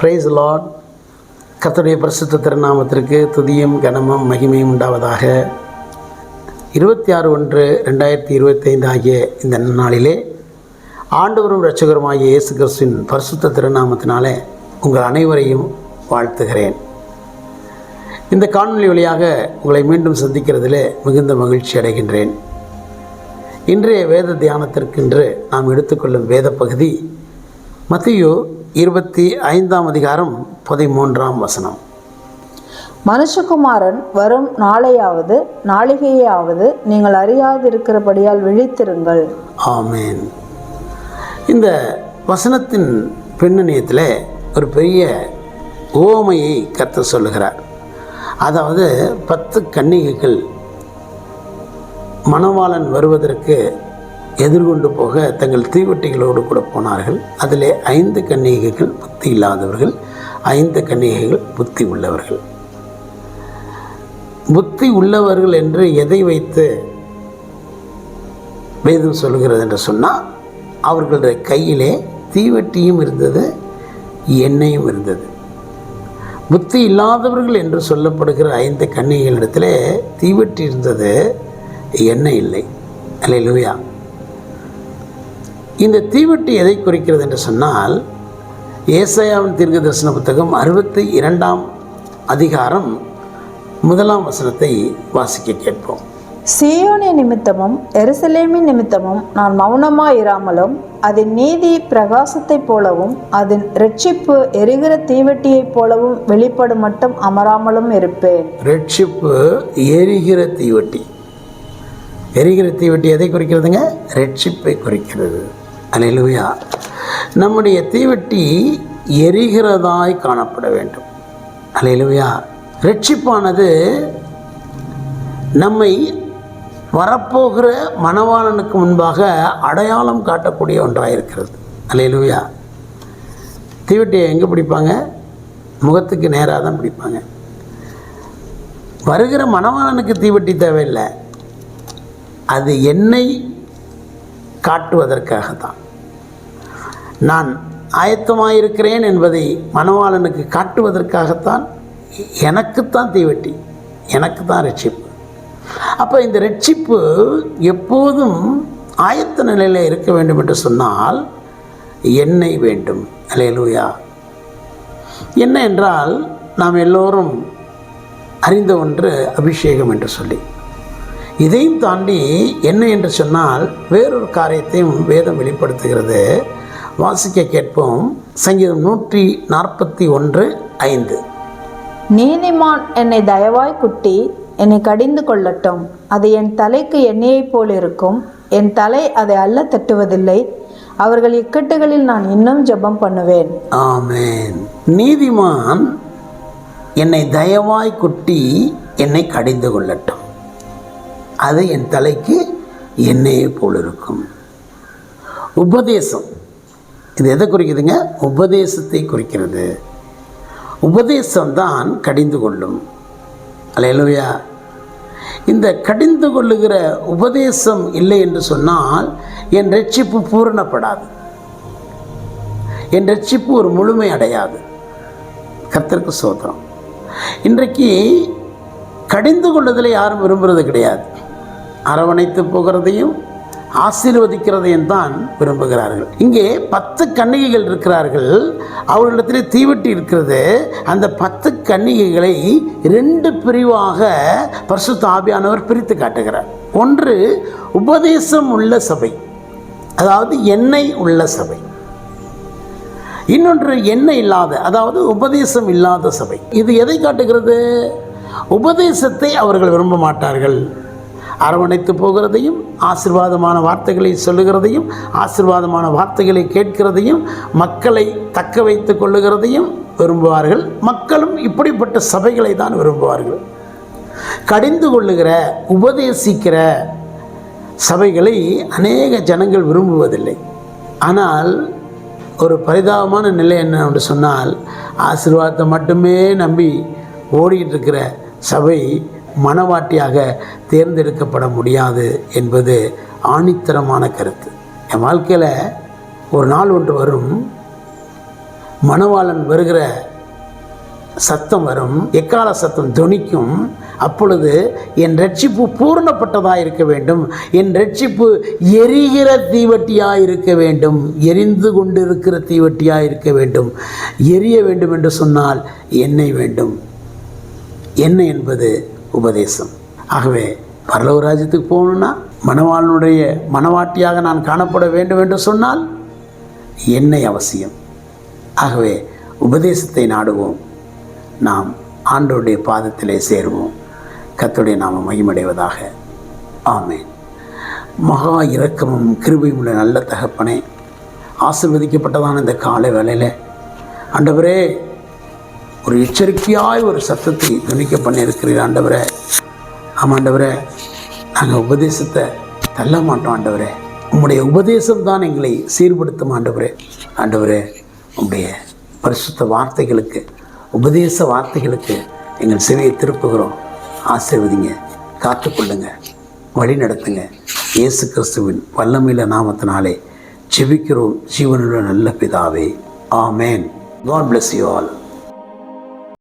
Price Lord கர்த்தருடைய பரிசுத்த திருநாமத்திற்கு துதியும் கனமும் மகிமையும் உண்டாவதாக. இருபத்தி ஆறு ஒன்று ரெண்டாயிரத்தி இருபத்தைந்து ஆகிய இந்த நாளிலே ஆண்டவரும் இரட்சகருமாகிய இயேசு கிறிஸ்துவின் பரிசுத்த திருநாமத்தினாலே உங்கள் அனைவரையும் வாழ்த்துகிறேன். இந்த காணொலி வழியாக உங்களை மீண்டும் சந்திக்கிறதிலே மிகுந்த மகிழ்ச்சி அடைகின்றேன். இன்றைய வேத தியானத்திற்கென்று நாம் எடுத்துக்கொள்ளும் வேத பகுதி மத்தியு இருபத்தி ஐந்தாம் அதிகாரம் பதிமூன்றாம் வசனம். மனுஷகுமாரன் வரும் நாளையாவது நாளிகையாவது நீங்கள் அறியாதிருக்கிறபடியால் விழித்திருங்கள். ஆமேன். இந்த வசனத்தின் பின்னணியத்தில் ஒரு பெரிய ஓமையை கத்த சொல்லுகிறார். அதாவது பத்து கன்னிகைகள் மணவாளன் வருவதற்கு எதிர்கொண்டு போக தங்கள் தீவட்டிகளோடு கூட போனார்கள். அதிலே ஐந்து கன்னிகைகள் புத்தி இல்லாதவர்கள் ஐந்து கன்னிகைகள் புத்தி உள்ளவர்கள். புத்தி உள்ளவர்கள் என்று எதை வைத்து வேதம் சொல்கிறது என்று சொன்னால் அவர்களுடைய கையிலே தீவட்டியும் இருந்தது எண்ணெயும் இருந்தது. புத்தி இல்லாதவர்கள் என்று சொல்லப்படுகிற ஐந்து கன்னிகளிடத்தில் தீவட்டி இருந்தது எண்ணெய் இல்லை. அல்லையா இந்த தீவட்டி எதை குறிக்கிறது என்று சொன்னால் ஏசாயாவின் தீர்க்க தரிசன புத்தகம் அறுபத்தி இரண்டாம் அதிகாரம் முதலாம் வசனத்தை வாசிக்க கேட்போம். சீயோனி நிமித்தமும் எருசலேமின் நிமித்தமும் நான் மௌனமாய் இராமலும் அதன் நீதி பிரகாசத்தைப் போலவும் அதன் இரட்சிப்பு எரிகிற தீவெட்டியைப் போலவும் வெளிப்படும் மட்டும் அமராமலும் இருப்பேன். ரெட்ஷிப்பு எரிகிற தீவட்டி. எரிகிற தீவட்டி எதை குறிக்கிறதுங்க? ரெட்ஷிப்பை குறிக்கிறது. அலையிலுவையா நம்முடைய தீவெட்டி எரிகிறதாய் காணப்பட வேண்டும். அலையிலுவையா ரட்சிப்பானது நம்மை வரப்போகிற மணவாளனுக்கு முன்பாக அடையாளம் காட்டக்கூடிய ஒன்றாக இருக்கிறது அலையிலுவையா தீவெட்டியை எங்கே பிடிப்பாங்க? முகத்துக்கு நேராக தான் பிடிப்பாங்க. வருகிற மணவாளனுக்கு தீவெட்டி தேவையில்லை. அது என்னை காட்டுவதற்காக தான் நான் ஆயத்தமாயிருக்கிறேன் என்பதை மணவாளனுக்கு காட்டுவதற்காகத்தான் எனக்குத்தான் தீவெட்டி எனக்கு தான் ரட்சிப்பு. அப்போ இந்த ரட்சிப்பு எப்போதும் ஆயத்த நிலையில் இருக்க வேண்டும் என்று சொன்னால் என்னை வேண்டும். அலையலூயா என்ன என்றால் நாம் எல்லோரும் அறிந்த ஒன்று அபிஷேகம் என்று சொல்லி. இதையும் தாண்டி என்ன என்று சொன்னால் வேறொரு காரியத்தையும் வேதம் வெளிப்படுத்துகிறது. வாசிக்க கேட்போம். சங்கீதம் நூற்றி நாற்பத்தி ஒன்று ஐந்து. நீதிமான் என்னை தயவாய் குட்டி என்னை கடிந்து கொள்ளட்டும். அது என் தலைக்கு எண்ணெயைப் போல் இருக்கும். என் தலை அதை அல்ல தட்டுவதில்லை. அவர்கள் இக்கட்டுகளில் நான் இன்னும் ஜெபம் பண்ணுவேன். ஆமென். நீதிமான் என்னை தயவாய் குட்டி என்னை கடிந்து கொள்ளட்டும். அது என் தலைக்கு எண்ணெயே போல் இருக்கும். உபதேசம். இது எதை குறிக்குதுங்க? உபதேசத்தை குறிக்கிறது. உபதேசம் தான் கடிந்து கொள்ளும். அலையலுவையா இந்த கடிந்து கொள்ளுகிற உபதேசம் இல்லை என்று சொன்னால் என் ரட்சிப்பு பூரணப்படாது. என் ரட்சிப்பு ஒரு முழுமை அடையாது. கத்திற்கு சோதனம் இன்றைக்கு கடிந்து கொள்ளுதலை யாரும் விரும்புகிறது கிடையாது. அரவணைத்து போகிறதையும் ஆசீர்வதிக்கிறதையும் தான் விரும்புகிறார்கள். இங்கே பத்து கன்னிகைகள் இருக்கிறார்கள். அவர்களிடத்திலே தீவெட்டி இருக்கிறது. அந்த பத்து கன்னிகைகளை ரெண்டு பிரிவாக பரிசுத்த தாபியானவர் பிரித்து காட்டுகிறார். ஒன்று உபதேசம் உள்ள சபை. அதாவது எண்ணெய் உள்ள சபை. இன்னொன்று எண்ணெய் இல்லாத அதாவது உபதேசம் இல்லாத சபை. இது எதை காட்டுகிறது? உபதேசத்தை அவர்கள் விரும்ப மாட்டார்கள். அரவணைத்து போகிறதையும் ஆசிர்வாதமான வார்த்தைகளை சொல்லுகிறதையும் ஆசிர்வாதமான வார்த்தைகளை கேட்கிறதையும் மக்களை தக்க வைத்து கொள்ளுகிறதையும் விரும்புவார்கள். மக்களும் இப்படிப்பட்ட சபைகளை தான் விரும்புவார்கள். கடிந்து கொள்ளுகிற உபதேசிக்கிற சபைகளை அநேக ஜனங்கள் விரும்புவதில்லை. ஆனால் ஒரு பரிதாபமான நிலை என்ன என்று சொன்னால் ஆசீர்வாதத்தை மட்டுமே நம்பி ஓடிக்கிட்டு இருக்கிற சபை மனவாட்டியாக தேர்ந்தெடுக்கப்பட முடியாது என்பது ஆணித்தரமான கருத்து. என் வாழ்க்கையில் ஒரு நாள் ஒன்று வரும் மணவாளன் வருகிற சத்தம் வரும் எக்கால சத்தம் துணிக்கும் அப்பொழுது என் ரட்சிப்பு பூரணப்பட்டதாக இருக்க வேண்டும் என் ரட்சிப்பு எரிகிற தீவட்டியாக இருக்க வேண்டும் எரிந்து கொண்டிருக்கிற தீவட்டியாக இருக்க வேண்டும் எரிய வேண்டும் என்று சொன்னால் என்னை வேண்டும். என்ன என்பது உபதேசம். ஆகவே பரலோக ராஜ்யத்துக்கு போகணுன்னா மணவாளனுடைய மணவாட்டியாக நான் காணப்பட வேண்டும் என்று சொன்னால் என்னை அவசியம். ஆகவே உபதேசத்தை நாடுவோம். நாம் ஆண்டோடைய பாதத்திலே சேருவோம். கத்துடைய நாம் மகிமடைவதாக ஆமேன். மகா இரக்கமும் கிருபையும் உள்ள நல்ல தகப்பனே ஆசிர்வதிக்கப்பட்டதான இந்த காலை வேலையில் ஆண்டவரே ஒரு எச்சரிக்கையாய் ஒரு சத்தத்தை துணிக்க பண்ணியிருக்கிறீர் ஆண்டவரே. ஆமாண்டவரே நாங்கள் உபதேசத்தை தள்ள மாட்டோம் ஆண்டவரே. உம்முடைய உபதேசம் தான் எங்களை சீர்படுத்தும் ஆண்டவரே. ஆண்டவரே உங்களுடைய பரிசுத்த வார்த்தைகளுக்கு உபதேச வார்த்தைகளுக்கு எங்கள் செவியை திருப்புகிறோம். ஆசீர்வதிங்க காத்துக்கொள்ளுங்க வழி நடத்துங்க இயேசு கிறிஸ்துவின் வல்லமையில நாமத்தினாலே ஜெபிக்கிறோம். ஜீவனுள்ள நல்ல பிதாவே. ஆமேன். God bless you all